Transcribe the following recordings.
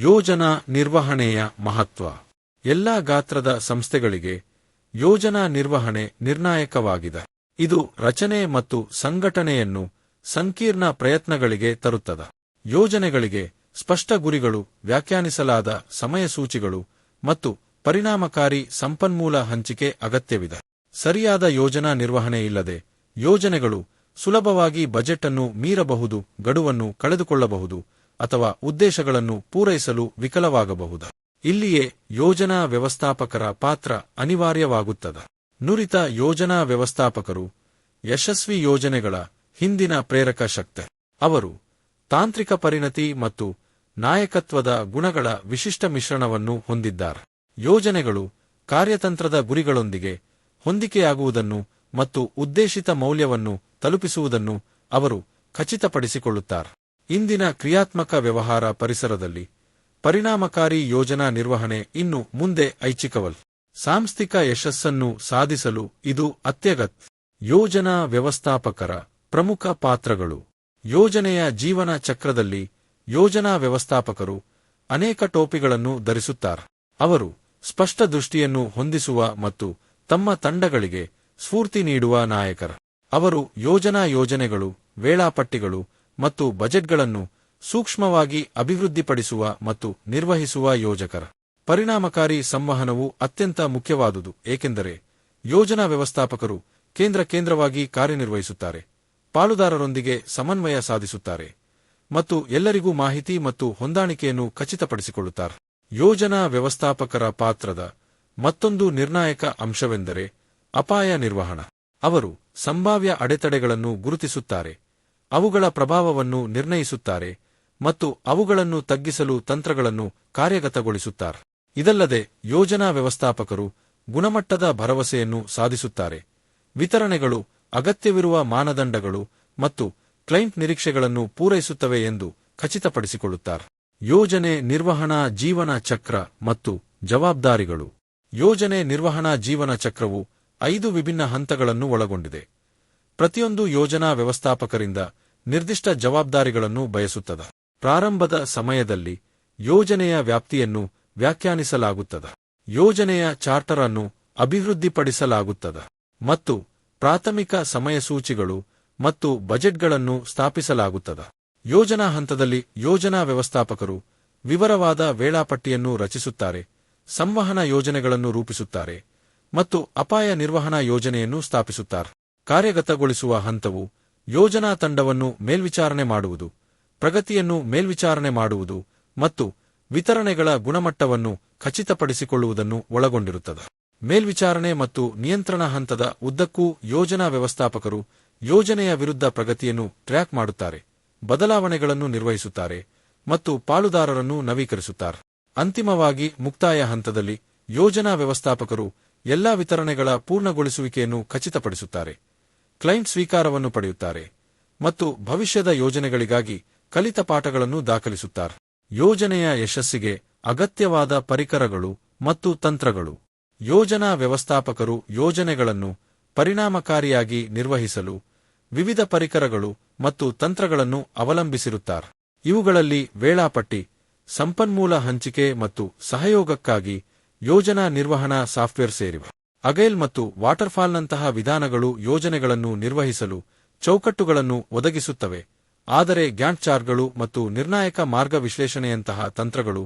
ಯೋಜನಾ ನಿರ್ವಹಣೆಯ ಮಹತ್ವ. ಎಲ್ಲಾ ಗಾತ್ರದ ಸಂಸ್ಥೆಗಳಿಗೆ ಯೋಜನಾ ನಿರ್ವಹಣೆ ನಿರ್ಣಾಯಕವಾಗಿದೆ. ಇದು ರಚನೆ ಮತ್ತು ಸಂಘಟನೆಯನ್ನು ಸಂಕೀರ್ಣ ಪ್ರಯತ್ನಗಳಿಗೆ ತರುತ್ತದೆ. ಯೋಜನೆಗಳಿಗೆ ಸ್ಪಷ್ಟ ಗುರಿಗಳು ವ್ಯಾಖ್ಯಾನಿಸಲಾದ ಸಮಯಸೂಚಿಗಳು ಮತ್ತು ಪರಿಣಾಮಕಾರಿ ಸಂಪನ್ಮೂಲ ಹಂಚಿಕೆ ಅಗತ್ಯವಿದೆ. ಸರಿಯಾದ ಯೋಜನಾ ನಿರ್ವಹಣೆ ಇಲ್ಲದೆ ಯೋಜನೆಗಳು ಸುಲಭವಾಗಿ ಬಜೆಟ್ ಅನ್ನು ಮೀರಬಹುದು, ಗಡುವನ್ನು ಕಳೆದುಕೊಳ್ಳಬಹುದು ಅಥವಾ ಉದ್ದೇಶಗಳನ್ನು ಪೂರೈಸಲು ವಿಕಲವಾಗಬಹುದು. ಇಲ್ಲಿಯೇ ಯೋಜನಾ ವ್ಯವಸ್ಥಾಪಕರ ಪಾತ್ರ ಅನಿವಾರ್ಯವಾಗುತ್ತದೆ. ನುರಿತ ಯೋಜನಾ ವ್ಯವಸ್ಥಾಪಕರು ಯಶಸ್ವಿ ಯೋಜನೆಗಳ ಹಿಂದಿನ ಪ್ರೇರಕ ಶಕ್ತಿ. ಅವರು ತಾಂತ್ರಿಕ ಪರಿಣತಿ ಮತ್ತು ನಾಯಕತ್ವದ ಗುಣಗಳ ವಿಶಿಷ್ಟ ಮಿಶ್ರಣವನ್ನು ಹೊಂದಿದ್ದಾರೆ. ಯೋಜನೆಗಳು ಕಾರ್ಯತಂತ್ರದ ಗುರಿಗಳೊಂದಿಗೆ ಹೊಂದಿಕೆಯಾಗುವುದನ್ನು ಮತ್ತು ಉದ್ದೇಶಿತ ಮೌಲ್ಯವನ್ನು ತಲುಪಿಸುವುದನ್ನು ಅವರು ಖಚಿತಪಡಿಸಿಕೊಳ್ಳುತ್ತಾರೆ. ಇಂದಿನ ಕ್ರಿಯಾತ್ಮಕ ವ್ಯವಹಾರ ಪರಿಸರದಲ್ಲಿ ಪರಿಣಾಮಕಾರಿ ಯೋಜನಾ ನಿರ್ವಹಣೆ ಇನ್ನು ಮುಂದೆ ಐಚ್ಛಿಕವಲ್. ಸಾಂಸ್ಥಿಕ ಯಶಸ್ಸನ್ನು ಸಾಧಿಸಲು ಇದು ಅತ್ಯಗತ್ ಯೋಜನಾ ವ್ಯವಸ್ಥಾಪಕರ ಪ್ರಮುಖ ಪಾತ್ರಗಳು. ಯೋಜನೆಯ ಜೀವನ ಚಕ್ರದಲ್ಲಿ ಯೋಜನಾ ವ್ಯವಸ್ಥಾಪಕರು ಅನೇಕ ಟೋಪಿಗಳನ್ನು ಧರಿಸುತ್ತಾರೆ. ಅವರು ಸ್ಪಷ್ಟ ದೃಷ್ಟಿಯನ್ನು ಹೊಂದಿಸುವ ಮತ್ತು ತಮ್ಮ ತಂಡಗಳಿಗೆ ಸ್ಫೂರ್ತಿ ನೀಡುವ ನಾಯಕರ. ಅವರು ಯೋಜನಾ ಯೋಜನೆಗಳು, ವೇಳಾಪಟ್ಟಿಗಳು ಮತ್ತು ಬಜೆಟ್ಗಳನ್ನು ಸೂಕ್ಷ್ಮವಾಗಿ ಅಭಿವೃದ್ಧಿಪಡಿಸುವ ಮತ್ತು ನಿರ್ವಹಿಸುವ ಯೋಜಕರ ಪರಿಣಾಮಕಾರಿ ಸಂವಹನವು ಅತ್ಯಂತ ಮುಖ್ಯವಾದುದು, ಏಕೆಂದರೆ ಯೋಜನಾ ವ್ಯವಸ್ಥಾಪಕರು ಕೇಂದ್ರ ಕೇಂದ್ರವಾಗಿ ಕಾರ್ಯನಿರ್ವಹಿಸುತ್ತಾರೆ, ಪಾಲುದಾರರೊಂದಿಗೆ ಸಮನ್ವಯ ಸಾಧಿಸುತ್ತಾರೆ ಮತ್ತು ಎಲ್ಲರಿಗೂ ಮಾಹಿತಿ ಮತ್ತು ಹೊಂದಾಣಿಕೆಯನ್ನು ಖಚಿತಪಡಿಸಿಕೊಳ್ಳುತ್ತಾರೆ. ಯೋಜನಾ ವ್ಯವಸ್ಥಾಪಕರ ಪಾತ್ರದ ಮತ್ತೊಂದು ನಿರ್ಣಾಯಕ ಅಂಶವೆಂದರೆ ಅಪಾಯ ನಿರ್ವಹಣ. ಅವರು ಸಂಭಾವ್ಯ ಅಡೆತಡೆಗಳನ್ನು ಗುರುತಿಸುತ್ತಾರೆ ಅವುಗಳ ಪ್ರಭಾವವನ್ನು ನಿರ್ಣಯಿಸುತ್ತಾರೆ ಮತ್ತು ಅವುಗಳನ್ನು ತಗ್ಗಿಸಲು ತಂತ್ರಗಳನ್ನು ಕಾರ್ಯಗತಗೊಳಿಸುತ್ತಾರೆ. ಇದಲ್ಲದೆ ಯೋಜನಾ ವ್ಯವಸ್ಥಾಪಕರು ಗುಣಮಟ್ಟದ ಭರವಸೆಯನ್ನು ಸಾಧಿಸುತ್ತಾರೆ. ವಿತರಣೆಗಳು ಅಗತ್ಯವಿರುವ ಮಾನದಂಡಗಳು ಮತ್ತು ಕ್ಲೈಂಟ್ ನಿರೀಕ್ಷೆಗಳನ್ನು ಪೂರೈಸುತ್ತವೆ ಎಂದು ಖಚಿತಪಡಿಸಿಕೊಳ್ಳುತ್ತಾರೆ. ಯೋಜನೆ ನಿರ್ವಹಣಾ ಜೀವನ ಚಕ್ರ ಮತ್ತು ಜವಾಬ್ದಾರಿಗಳು. ಯೋಜನೆ ನಿರ್ವಹಣಾ ಜೀವನ ಚಕ್ರವು ಐದು ವಿಭಿನ್ನ ಹಂತಗಳನ್ನು ಒಳಗೊಂಡಿದೆ. ಪ್ರತಿಯೊಂದು ಯೋಜನಾ ವ್ಯವಸ್ಥಾಪಕರಿಂದ ನಿರ್ದಿಷ್ಟ ಜವಾಬ್ದಾರಿಗಳನ್ನು ಬಯಸುತ್ತದೆ. ಪ್ರಾರಂಭದ ಸಮಯದಲ್ಲಿ ಯೋಜನೆಯ ವ್ಯಾಪ್ತಿಯನ್ನು ವ್ಯಾಖ್ಯಾನಿಸಲಾಗುತ್ತದೆ. ಯೋಜನೆಯ ಚಾರ್ಟರ್ ಅನ್ನು ಅಭಿವೃದ್ಧಿಪಡಿಸಲಾಗುತ್ತದೆ. ಮತ್ತು ಪ್ರಾಥಮಿಕ ಸಮಯಸೂಚಿಗಳು ಮತ್ತು ಬಜೆಟ್ಗಳನ್ನು ಸ್ಥಾಪಿಸಲಾಗುತ್ತದೆ. ಯೋಜನಾ ಹಂತದಲ್ಲಿ ಯೋಜನಾ ವ್ಯವಸ್ಥಾಪಕರು ವಿವರವಾದ ವೇಳಾಪಟ್ಟಿಯನ್ನು ರಚಿಸುತ್ತಾರೆ, ಸಂವಹನ ಯೋಜನೆಗಳನ್ನು ರೂಪಿಸುತ್ತಾರೆ ಮತ್ತು ಅಪಾಯ ನಿರ್ವಹಣಾ ಯೋಜನೆಯನ್ನು ಸ್ಥಾಪಿಸುತ್ತಾರೆ. ಕಾರ್ಯಗತಗೊಳಿಸುವ ಹಂತವು ಯೋಜನಾ ತಂಡವನ್ನು ಮೇಲ್ವಿಚಾರಣೆ ಮಾಡುವುದು, ಪ್ರಗತಿಯನ್ನು ಮೇಲ್ವಿಚಾರಣೆ ಮಾಡುವುದು ಮತ್ತು ವಿತರಣೆಗಳ ಗುಣಮಟ್ಟವನ್ನು ಖಚಿತಪಡಿಸಿಕೊಳ್ಳುವುದನ್ನು ಒಳಗೊಂಡಿರುತ್ತದೆ. ಮೇಲ್ವಿಚಾರಣೆ ಮತ್ತು ನಿಯಂತ್ರಣ ಹಂತದ ಉದ್ದಕ್ಕೂ ಯೋಜನಾ ವ್ಯವಸ್ಥಾಪಕರು ಯೋಜನೆಯ ವಿರುದ್ಧ ಪ್ರಗತಿಯನ್ನು ಟ್ರ್ಯಾಕ್ ಮಾಡುತ್ತಾರೆ, ಬದಲಾವಣೆಗಳನ್ನು ನಿರ್ವಹಿಸುತ್ತಾರೆ ಮತ್ತು ಪಾಲುದಾರರನ್ನು ನವೀಕರಿಸುತ್ತಾರೆ. ಅಂತಿಮವಾಗಿ ಮುಕ್ತಾಯ ಹಂತದಲ್ಲಿ ಯೋಜನಾ ವ್ಯವಸ್ಥಾಪಕರು ಎಲ್ಲಾ ವಿತರಣೆಗಳ ಪೂರ್ಣಗೊಳಿಸುವಿಕೆಯನ್ನು ಖಚಿತಪಡಿಸುತ್ತಾರೆ. ಕ್ಲೈಂಟ್ ಸ್ವೀಕಾರವನ್ನು ಪಡೆಯುತ್ತಾರೆ ಮತ್ತು ಭವಿಷ್ಯದ ಯೋಜನೆಗಳಿಗಾಗಿ ಕಲಿತ ಪಾಠಗಳನ್ನು ದಾಖಲಿಸುತ್ತಾರೆ. ಯೋಜನೆಯ ಯಶಸ್ಸಿಗೆ ಅಗತ್ಯವಾದ ಪರಿಕರಗಳು ಮತ್ತು ತಂತ್ರಗಳು. ಯೋಜನಾ ವ್ಯವಸ್ಥಾಪಕರು ಯೋಜನೆಗಳನ್ನು ಪರಿಣಾಮಕಾರಿಯಾಗಿ ನಿರ್ವಹಿಸಲು ವಿವಿಧ ಪರಿಕರಗಳು ಮತ್ತು ತಂತ್ರಗಳನ್ನು ಅವಲಂಬಿಸಿರುತ್ತಾರೆ. ಇವುಗಳಲ್ಲಿ ವೇಳಾಪಟ್ಟಿ, ಸಂಪನ್ಮೂಲ ಹಂಚಿಕೆ ಮತ್ತು ಸಹಯೋಗಕ್ಕಾಗಿ ಯೋಜನಾ ನಿರ್ವಹಣಾ ಸಾಫ್ಟ್ವೇರ್ ಸೇರಿವೆ. ಅಗೈಲ್ ಮತ್ತು ವಾಟರ್ಫಾಲ್ನಂತಹ ವಿಧಾನಗಳು ಯೋಜನೆಗಳನ್ನು ನಿರ್ವಹಿಸಲು ಚೌಕಟ್ಟುಗಳನ್ನು ಒದಗಿಸುತ್ತವೆ. ಆದರೆ ಗ್ಯಾಂಟ್ ಚಾರ್ಟ್ಗಳು ಮತ್ತು ನಿರ್ಣಾಯಕ ಮಾರ್ಗ ವಿಶ್ಲೇಷಣೆಯಂತಹ ತಂತ್ರಗಳು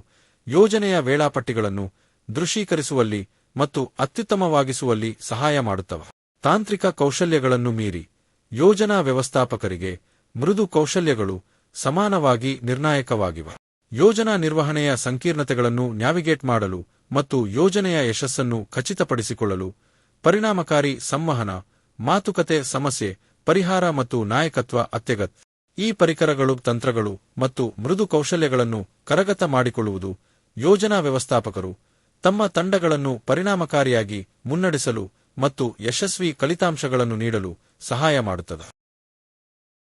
ಯೋಜನೆಯ ವೇಳಾಪಟ್ಟಿಗಳನ್ನು ದೃಶ್ಯೀಕರಿಸುವಲ್ಲಿ ಮತ್ತು ಅತ್ಯುತ್ತಮವಾಗಿಸುವಲ್ಲಿ ಸಹಾಯ ಮಾಡುತ್ತವೆ. ತಾಂತ್ರಿಕ ಕೌಶಲ್ಯಗಳನ್ನು ಮೀರಿ ಯೋಜನಾ ವ್ಯವಸ್ಥಾಪಕರಿಗೆ ಮೃದು ಕೌಶಲ್ಯಗಳು ಸಮಾನವಾಗಿ ನಿರ್ಣಾಯಕವಾಗಿವೆ. ಯೋಜನಾ ನಿರ್ವಹಣೆಯ ಸಂಕೀರ್ಣತೆಗಳನ್ನು ನ್ಯಾವಿಗೇಟ್ ಮಾಡಲು ಮತ್ತು ಯೋಜನೆಯ ಯಶಸ್ಸನ್ನು ಖಚಿತಪಡಿಸಿಕೊಳ್ಳಲು ಪರಿಣಾಮಕಾರಿ ಸಂವಹನ, ಮಾತುಕತೆ ಸಮಸ್ಯೆ, ಪರಿಹಾರ ಮತ್ತು ನಾಯಕತ್ವ ಅತ್ಯಗತ್ ಈ ಪರಿಕರಗಳು, ತಂತ್ರಗಳು ಮತ್ತು ಮೃದು ಕೌಶಲ್ಯಗಳನ್ನು ಕರಗತ ಮಾಡಿಕೊಳ್ಳುವುದು ಯೋಜನಾ ವ್ಯವಸ್ಥಾಪಕರು ತಮ್ಮ ತಂಡಗಳನ್ನು ಪರಿಣಾಮಕಾರಿಯಾಗಿ ಮುನ್ನಡೆಸಲು ಮತ್ತು ಯಶಸ್ವಿ ಫಲಿತಾಂಶಗಳನ್ನು ನೀಡಲು ಸಹಾಯ ಮಾಡುತ್ತದೆ.